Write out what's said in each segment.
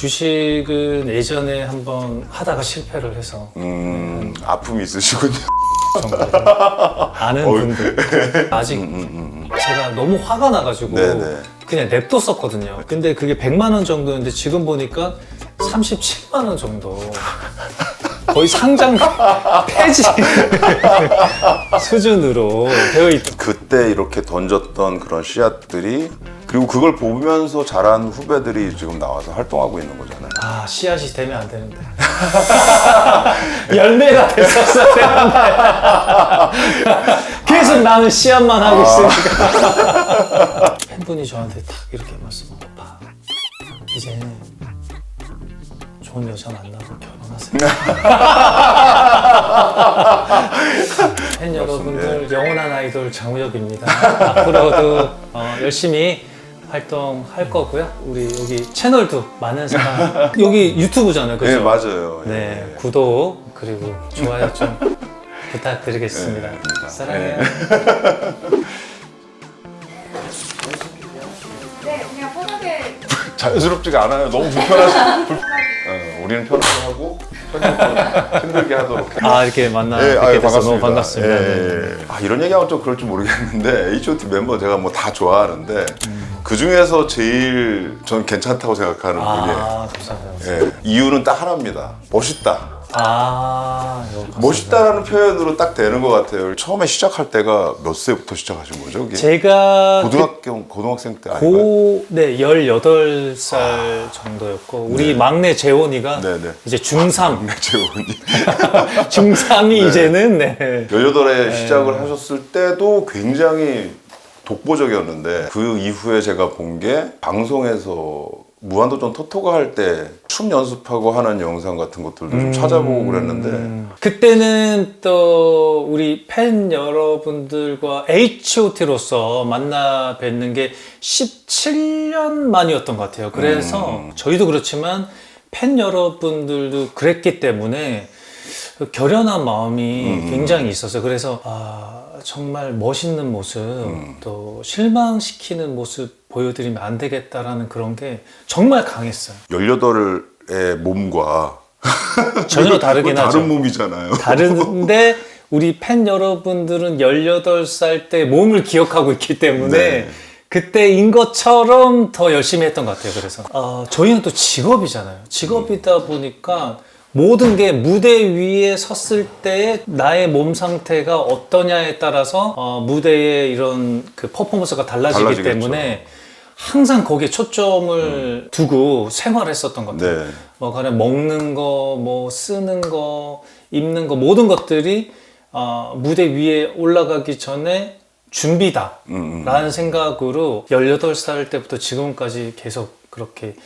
주식은 예전에 한번 하다가 실패를 해서 음, 아픔이 있으시군요. 정말 아는 분들 아직 제가 너무 화가 나가지고 네네. 그냥 냅뒀었거든요. 근데 그게 100만 원 정도였는데 지금 보니까 37만 원 정도. 거의 상장 폐지 수준으로 되어 있. 그때 이렇게 던졌던 그런 씨앗들이 그리고 그걸 보면서 자란 후배들이 지금 나와서 활동하고 있는 거잖아요. 아 씨앗이 되면 안 되는데 열매가 됐었어야 되는데 계속 나는 씨앗만 하고 있으니까 팬분이 저한테 딱 이렇게 말씀 오빠 이제 좋은 여자 만나서 결혼하세요 팬 여러분들 영원한 아이돌 장우혁입니다 앞으로도 어, 열심히 활동할 거고요 우리 여기 채널도 많은 사랑 여기 유튜브잖아요 그죠? 네, 맞아요. 네, 예. 구독 그리고 좋아요 좀 부탁드리겠습니다. 네, 사랑해요. 네, 그냥 편하게 자연스럽지가 않아요. 너무 불편하시. 불... 어, 우리는 편하게 하고 편집은 힘들게 하도록. 아 이렇게 만나 예, 뵙게 아유, 돼서 너무 반갑습니다. 예, 네. 예, 예. 아, 이런 얘기하면 좀 그럴지 모르겠는데 H.O.T 멤버 제가 뭐 다 좋아하는데 음. 그 중에서 제일 전 괜찮다고 생각하는 분이에요. 아 감사합니다. 예, 이유는 딱 하나입니다. 멋있다. 아. 멋있다라는 표현으로 딱 되는 것 같아요. 처음에 시작할 때가 몇 세부터 시작하신 거죠? 그게? 제가 고등학교 고등학생 때 아닌가요? 고, 네, 18살 정도였고, 우리 막내 재원이가 네, 네. 이제 중3, 재원이 중3이 이제는, 네. 18에 시작을 하셨을 때도 굉장히 독보적이었는데 그 이후에 제가 본 게 방송에서 무한도전 토토가 할 때 춤 연습하고 하는 영상 같은 것들도 좀 찾아보고 그랬는데 그때는 또 우리 팬 여러분들과 H.O.T.로서 만나 뵙는 게 17년 만이었던 것 같아요. 그래서 저희도 그렇지만 팬 여러분들도 그랬기 때문에 그 결연한 마음이 굉장히 있었어요. 그래서 아, 정말 멋있는 모습, 또 실망시키는 모습 보여드리면 안 되겠다라는 그런 게 정말 강했어요. 18의 몸과 전혀 다르긴 다른 하죠. 몸이잖아요. 다른데 우리 팬 여러분들은 18살 때 몸을 기억하고 있기 때문에 네. 그때인 것처럼 더 열심히 했던 것 같아요. 그래서 어, 저희는 또 직업이잖아요. 직업이다 보니까 모든 게 무대 위에 섰을 때 나의 몸 상태가 어떠냐에 따라서 어, 무대의 이런 그 퍼포먼스가 달라지기 달라지겠죠. 때문에 항상 거기에 초점을 두고 생활했었던 것 같아요. 네. 뭐 가령 먹는 거, 뭐 쓰는 거, 입는 거 모든 것들이 어, 무대 위에 올라가기 전에 준비다 음, 라는 생각으로 18살 때부터 지금까지 계속 그렇게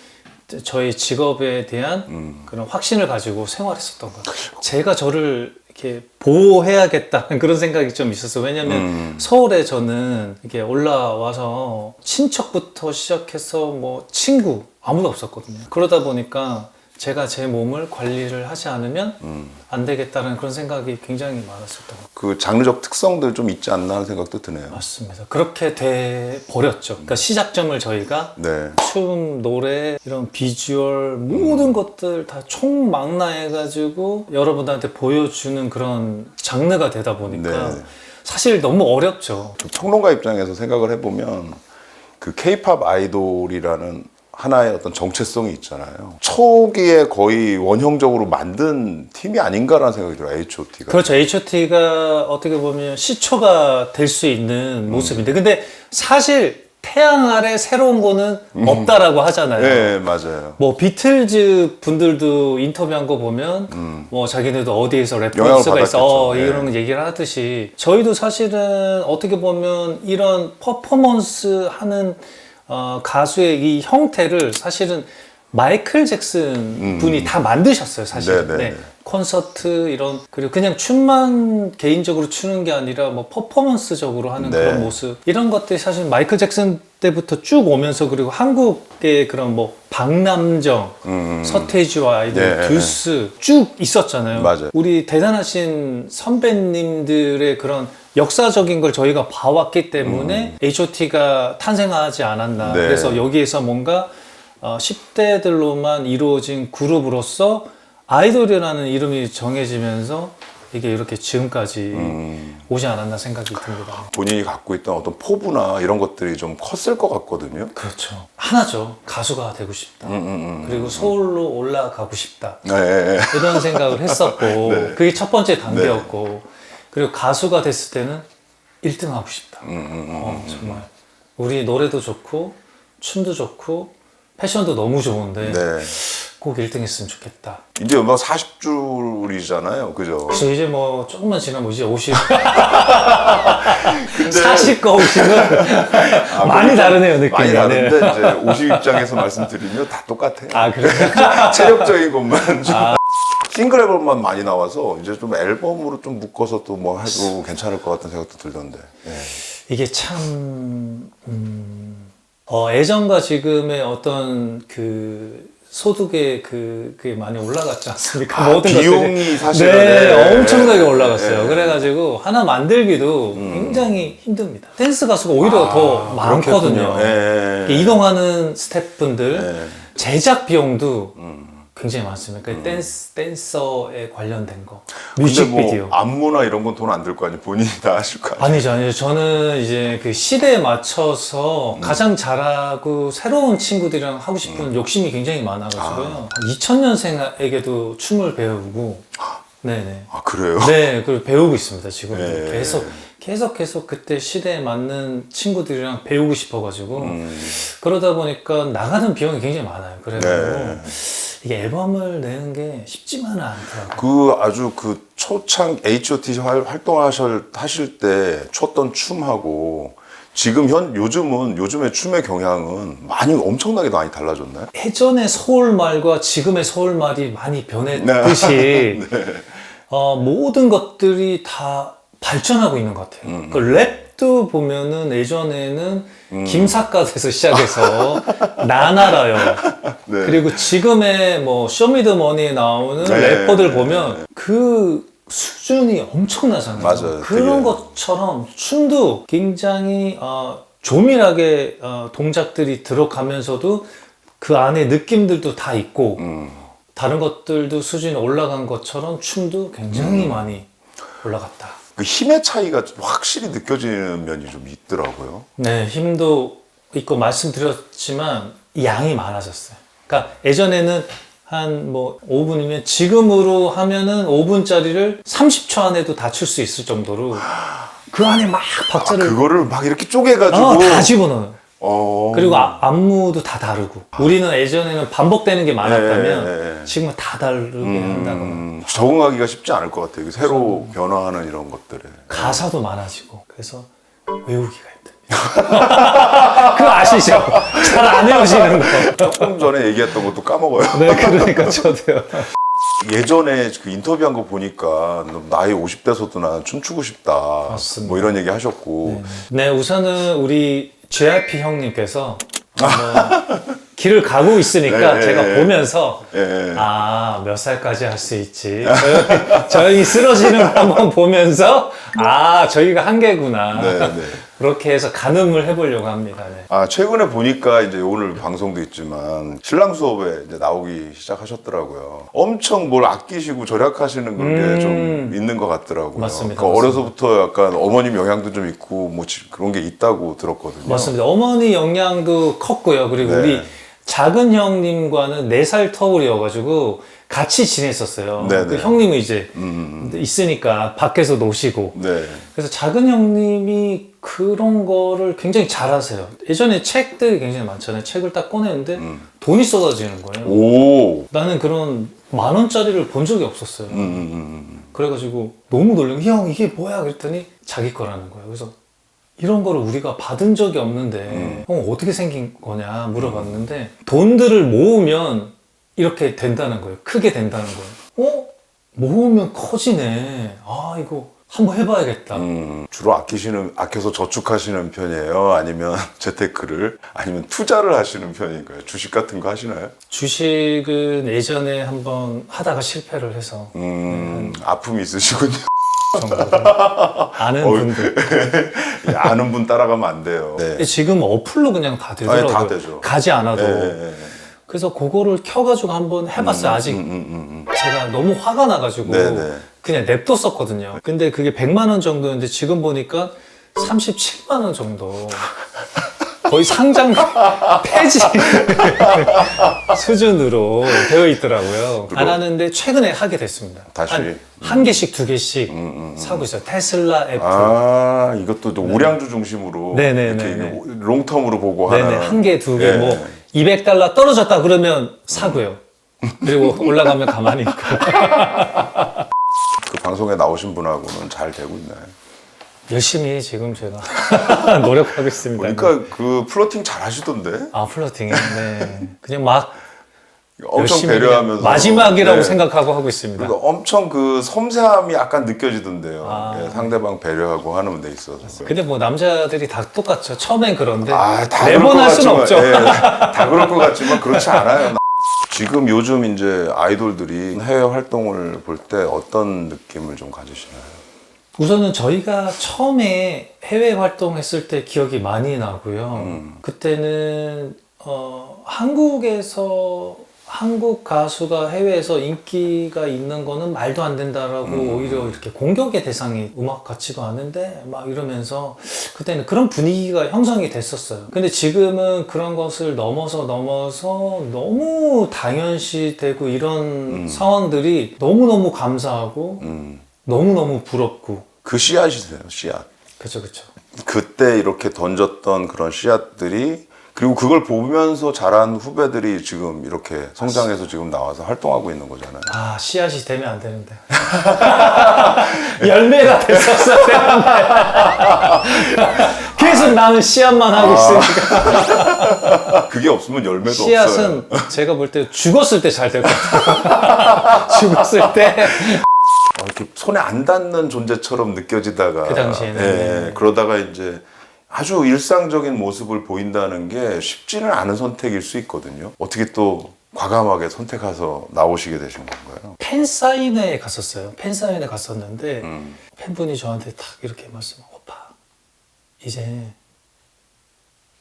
저희 직업에 대한 음. 그런 확신을 가지고 생활했었던 것 같아요. 제가 저를 이렇게 보호해야겠다는 그런 생각이 좀 있었어요. 왜냐면 음. 서울에 저는 이렇게 올라와서 친척부터 시작해서 뭐 친구 아무도 없었거든요. 그러다 보니까 제가 제 몸을 관리를 하지 않으면 음. 안 되겠다는 그런 생각이 굉장히 많았었던 것. 그 장르적 특성들 좀 있지 않나 하는 생각도 드네요. 맞습니다. 그렇게 돼 버렸죠. 그러니까 시작점을 저희가 네. 춤, 노래, 이런 비주얼 모든 것들 다 총망라해가지고 여러분들한테 보여주는 그런 장르가 되다 보니까 네. 사실 너무 어렵죠. 그 평론가 입장에서 생각을 해보면 그 케이팝 아이돌이라는 하나의 어떤 정체성이 있잖아요. 초기에 거의 원형적으로 만든 팀이 아닌가라는 생각이 들어요. H.O.T.가. 그렇죠. H.O.T.가 어떻게 보면 시초가 될 수 있는 모습인데, 근데 사실 태양 아래 새로운 거는 없다라고 하잖아요. 네, 맞아요. 뭐 비틀즈 분들도 인터뷰한 거 보면 뭐 자기네도 어디에서 레퍼런스가 있어 어, 받았겠죠. 네. 이런 얘기를 하듯이 저희도 사실은 어떻게 보면 이런 퍼포먼스 하는 어, 가수의 이 형태를 사실은 마이클 잭슨 분이 다 만드셨어요 사실 네, 네, 네. 네. 콘서트 이런 그리고 그냥 춤만 개인적으로 추는 게 아니라 뭐 퍼포먼스적으로 하는 네. 그런 모습 이런 것들이 사실 마이클 잭슨 때부터 쭉 오면서 그리고 한국의 그런 뭐 박남정, 서태지와 아이들, 네. 듀스 쭉 있었잖아요. 맞아요. 우리 대단하신 선배님들의 그런 역사적인 걸 저희가 봐왔기 때문에 H.O.T.가 탄생하지 않았나. 네. 그래서 여기에서 뭔가 어, 10대들로만 이루어진 그룹으로서 아이돌이라는 이름이 정해지면서 이게 이렇게 지금까지 음. 오지 않았나 생각이 듭니다. 본인이 갖고 있던 어떤 포부나 이런 것들이 좀 컸을 것 같거든요. 그렇죠. 하나죠. 가수가 되고 싶다. 음, 음, 음. 그리고 서울로 올라가고 싶다. 네, 네, 네. 이런 생각을 했었고 네. 그게 첫 번째 단계였고 그리고 가수가 됐을 때는 1등 하고 싶다. 음, 음, 음. 어, 정말 우리 노래도 좋고 춤도 좋고 패션도 너무 좋은데 네. 꼭 1등 했으면 좋겠다. 이제 음악 40줄이잖아요. 그죠? 그래서 이제 뭐 조금만 지나면 이제 50 40과 50은 많이 다르네요 느낌이. 많이 네. 다른데 이제 50 입장에서 말씀드리면 다 똑같아요. 아 그래요? 체력적인 것만 좀 싱글 앨범만 많이 나와서 이제 좀 앨범으로 좀 묶어서 또 뭐 해도 괜찮을 것 같은 생각도 들던데. 예. 이게 참 음, 어, 예전과 지금의 어떤 그 소득의 그 그게 많이 올라갔지 않습니까? 아, 비용이 사실은, 네, 네. 엄청나게 올라갔어요. 네. 그래가지고 하나 만들기도 굉장히 힘듭니다. 댄스 가수가 오히려 더 많거든요. 아, 그렇겠군요. 예. 이렇게 이동하는 스태프분들 네. 제작 비용도 음. 굉장히 많습니다. 그 댄스 댄서에 관련된 거, 근데 뮤직비디오. 뭐 안무나 이런 건 돈 안 들 거 아니에요. 본인이 다 하실 거 아니에요. 아니죠, 아니죠. 저는 이제 그 시대에 맞춰서 가장 잘하고 새로운 친구들이랑 하고 싶은 욕심이 굉장히 많아가지고요. 2000년생에게도 춤을 배우고, 네네. 아 그래요? 네, 그걸 배우고 있습니다, 지금. 네. 계속, 계속, 계속 그때 시대에 맞는 친구들이랑 배우고 싶어가지고, 음. 그러다 보니까 나가는 비용이 굉장히 많아요. 그래가지고, 네. 이게 앨범을 내는 게 쉽지만은 않더라고요. 그 아주 그 초창 H.O.T 활- 활동하실 하실 때 췄던 춤하고 지금 현 요즘은 요즘의 춤의 경향은 많이 엄청나게 많이 달라졌나요? 예전의 서울말과 지금의 서울말이 많이 변했듯이 어, 모든 것들이 다 발전하고 있는 것 같아요. 그 랩도 보면은 예전에는 김사갓에서 시작해서 나나라요. 네. 그리고 지금의 뭐 쇼미더머니에 나오는 네. 래퍼들 보면 그 수준이 엄청나잖아요. 맞아요. 그런 되게. 것처럼 춤도 굉장히 어, 조밀하게 어, 동작들이 들어가면서도 그 안에 느낌들도 다 있고 음. 다른 것들도 수준이 올라간 것처럼 춤도 굉장히 많이 올라갔다. 그 힘의 차이가 좀 확실히 느껴지는 면이 좀 있더라고요. 네, 힘도 있고 말씀드렸지만 양이 많아졌어요. 그러니까 예전에는 한 뭐 5분이면 지금으로 하면은 5분짜리를 30초 안에도 다 출 수 있을 정도로 그 안에 막 아, 박자를 그거를 막 이렇게 쪼개가지고 어, 다 집어넣어요. 어. 그리고 아- 안무도 다 다르고 우리는 예전에는 반복되는 게 많았다면 네, 네, 네. 지금은 다 다르게 한다거나 음, 적응하기가 쉽지 않을 것 같아요. 새로 변화하는 이런 것들에. 가사도 많아지고 그래서 외우기가 힘듭니다. 그 거 아시죠? 잘안 외우시는 거. 조금 전에 얘기했던 것도 까먹어요. 네, 그러니까 저도요. 예전에 그 인터뷰한 거 보니까 너 나이 50대서도 난 춤추고 싶다. 맞습니다. 뭐 이런 얘기 하셨고. 네, 우선은 우리 JRP 형님께서 한번 길을 가고 있으니까 네, 제가 네. 보면서 예. 아, 몇 살까지 할 수 있지. 저희, 저희 쓰러지는 거 한번 보면서 아, 저희가 한계구나. 네, 네. 그렇게 해서 가늠을 해보려고 합니다. 네. 아, 최근에 보니까 이제 오늘 방송도 있지만 신랑 수업에 이제 나오기 시작하셨더라고요. 엄청 뭘 아끼시고 절약하시는 그런 게좀 있는 것 같더라고요. 음. 맞습니다, 그러니까 맞습니다. 어려서부터 약간 어머님 영향도 좀 있고 뭐 지- 그런 게 있다고 들었거든요. 맞습니다. 어머니 영향도 컸고요. 그리고 네. 우리 작은 형님과는 4살 터울이어가지고 같이 지냈었어요. 네, 그 네. 형님은 이제 음, 있으니까 밖에서 노시고. 네. 그래서 작은 형님이 그런 거를 굉장히 잘하세요. 예전에 책들이 굉장히 많잖아요. 책을 딱 꺼내는데 돈이 쏟아지는 거예요. 음. 오. 나는 그런 만 원짜리를 본 적이 없었어요. 음, 음, 음. 그래가지고 너무 게, 형 이게 뭐야? 그랬더니 자기 거라는 거예요. 그래서 이런 거를 우리가 받은 적이 없는데 음. 형 어떻게 생긴 거냐 물어봤는데 돈들을 모으면 이렇게 된다는 거예요. 크게 된다는 거예요. 어? 모으면 커지네. 아 이거 한번 해봐야겠다. 음, 주로 아끼시는 아껴서 저축하시는 편이에요? 아니면 재테크를 아니면 투자를 하시는 편인가요? 주식 같은 거 하시나요? 주식은 예전에 한번 하다가 실패를 해서 음, 아픔이 있으시군요. 아는 어이. 분들 아는 분 따라가면 안 돼요. 네. 지금 어플로 그냥 다 되더라고요. 아니, 다 되죠. 가지 않아도 네, 네, 네. 그래서 그거를 켜가지고 한번 해봤어요. 아직 음, 음, 음, 제가 너무 화가 나가지고 네네. 그냥 냅뒀었거든요. 근데 그게 100만 원 정도였는데 지금 보니까 37만 원 정도. 거의 상장 폐지 수준으로 되어 있더라고요. 안 하는데 최근에 하게 됐습니다. 다시? 한, 한 개씩 두 개씩 음, 사고 있어요. 테슬라 애플. 아 이것도 또 우량주 중심으로 네네네네. 이렇게 롱텀으로 보고 네네 하는 한 개두개 예. 뭐 200달러 떨어졌다 그러면 사고요. 그리고 올라가면 가만히 있고. 그 방송에 나오신 분하고는 잘 되고 있나요? 열심히 지금 제가 노력하고 있습니다. 보니까 그 플로팅 잘 하시던데 아 플러팅이 네 그냥 막 엄청 배려하면서 마지막이라고 네. 생각하고 하고 있습니다. 그러니까 엄청 그 섬세함이 약간 느껴지던데요. 아. 예, 상대방 배려하고 하는 데 있어서. 근데 뭐 남자들이 다 똑같죠. 처음엔 그런데 아, 다 매번 그럴 것할 수는 같지만, 없죠. 예, 다 그럴 것 같지만 그렇지 않아요. 지금 요즘 이제 아이돌들이 해외 활동을 볼 때 어떤 느낌을 좀 가지시나요? 우선은 저희가 처음에 해외 활동했을 때 기억이 많이 나고요. 음. 그때는 어, 한국에서 한국 가수가 해외에서 인기가 있는 거는 말도 안 된다라고 음. 오히려 이렇게 공격의 대상이 음악 같지도 않은데 막 이러면서 그때는 그런 분위기가 형성이 됐었어요. 근데 지금은 그런 것을 넘어서 넘어서 너무 당연시 되고 이런 상황들이 너무너무 감사하고 음, 너무너무 부럽고 그 씨앗이세요, 씨앗. 그쵸 그쵸 그때 이렇게 던졌던 그런 씨앗들이 그리고 그걸 보면서 자란 후배들이 지금 이렇게 성장해서 지금 나와서 활동하고 있는 거잖아요. 아 씨앗이 되면 안 되는데. 열매가 됐었어야 되는데. 계속 나는 씨앗만 하고 있으니까. 그게 없으면 열매도 없어요. 씨앗은 제가 볼 때 죽었을 때 잘 될 것 같아요. 죽었을 때. 어, 이렇게 손에 안 닿는 존재처럼 느껴지다가. 그 당시에는, 예, 네. 그러다가 이제 아주 일상적인 모습을 보인다는 게 쉽지는 않은 선택일 수 있거든요. 어떻게 또 과감하게 선택해서 나오시게 되신 건가요? 팬 사인회에 갔었어요 팬 사인회 갔었는데 음. 팬분이 저한테 딱 이렇게 말씀 오빠 이제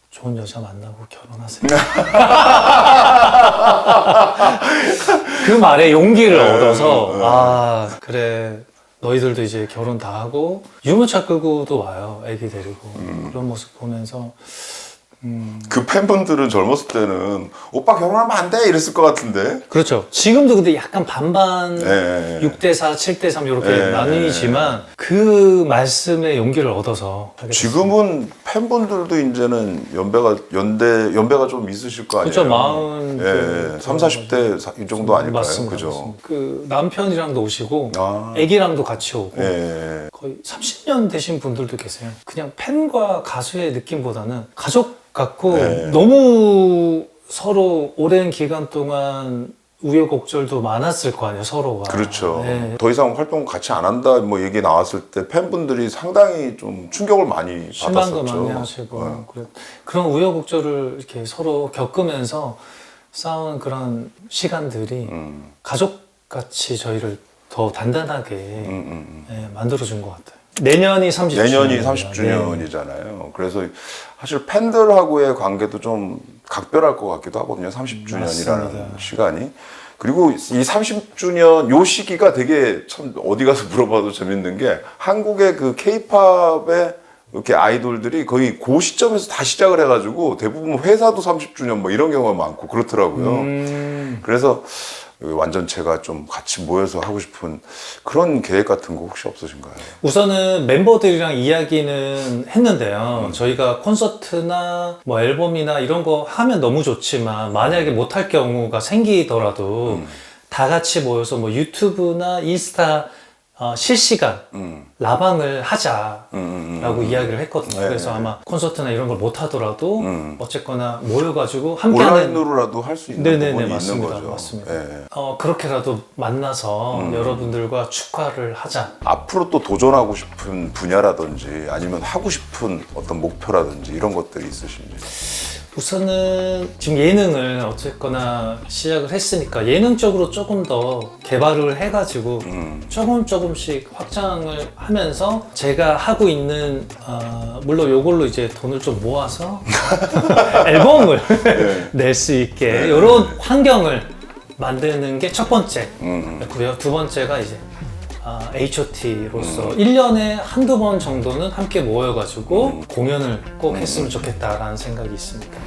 좋은 여자 만나고 결혼하세요 그 말에 용기를 얻어서 아 그래 너희들도 이제 결혼 다 하고 유모차 끌고도 와요. 애기 데리고. 그런 모습 보면서 그 팬분들은 젊었을 때는 오빠 결혼하면 안 돼 이랬을 것 같은데. 그렇죠 지금도 근데 약간 반반 예, 예. 6대 4 7대 3 이렇게 예, 나뉘지만 그 말씀에 용기를 얻어서 하게. 지금은 팬분들도 이제는 연배가 연대 연배가 좀 있으실 거 아니에요. 그렇죠 마흔 예, 예. 3, 40대 사- 이 정도 아닐까요? 맞습니다, 그죠? 맞습니다. 그 남편이랑도 오시고 아. 애기랑도 같이 오고 예, 예. 거의 30년 되신 분들도 계세요. 그냥 팬과 가수의 느낌보다는 가족 같고 네. 너무 서로 오랜 기간 동안 우여곡절도 많았을 거 아니에요, 서로가. 그렇죠. 네. 더 이상 활동 같이 안 한다 뭐 얘기 나왔을 때 팬분들이 상당히 좀 충격을 많이 실망도 받았었죠. 많이 하시고 네. 그래- 그런 우여곡절을 이렇게 서로 겪으면서 쌓은 그런 시간들이 음, 가족같이 저희를 더 단단하게 음, 음, 음. 예, 만들어준 것 같아요. 내년이 30주년. 내년이 30주년이잖아요. 그래서 사실 팬들하고의 관계도 좀 각별할 것 같기도 하거든요. 30주년이라는 맞습니다. 시간이. 그리고 이 30주년 요 시기가 되게 참 어디 가서 물어봐도 재밌는 게 한국의 그 케이팝의 이렇게 아이돌들이 거의 그 시점에서 다 시작을 해가지고 대부분 회사도 30주년 뭐 이런 경우가 많고 그렇더라고요. 음, 그래서 완전체가 좀 같이 모여서 하고 싶은 그런 계획 같은 거 혹시 없으신가요? 우선은 멤버들이랑 이야기는 했는데요. 음. 저희가 콘서트나 뭐 앨범이나 이런 거 하면 너무 좋지만 만약에 못할 경우가 생기더라도 음. 다 같이 모여서 뭐 유튜브나 인스타 어, 실시간 음, 라방을 하자. 음, 음, 음. 라고 이야기를 했거든요. 네, 그래서 네. 아마 콘서트나 이런 걸 못 하더라도 음. 어쨌거나 모여가지고 함께하는 온라인으로라도 할 수 있는 네네네, 부분이 맞습니다. 있는 거죠. 맞습니다. 예. 어, 그렇게라도 만나서 음. 여러분들과 축하를 하자. 앞으로 또 도전하고 싶은 분야라든지 아니면 하고 싶은 어떤 목표라든지 이런 것들이 있으신지. 우선은 지금 예능을 어쨌거나 시작을 했으니까 예능 쪽으로 조금 더 개발을 해가지고 음. 조금 조금씩 확장을 하면서 제가 하고 있는 어, 물론 요걸로 이제 돈을 좀 모아서 앨범을 낼 수 있게 이런 환경을 만드는 게 첫 번째고요. 두 번째가 이제 아, H.O.T.로서 1년에 한두 번 정도는 함께 모여가지고 공연을 꼭 했으면 좋겠다라는 생각이 있습니다.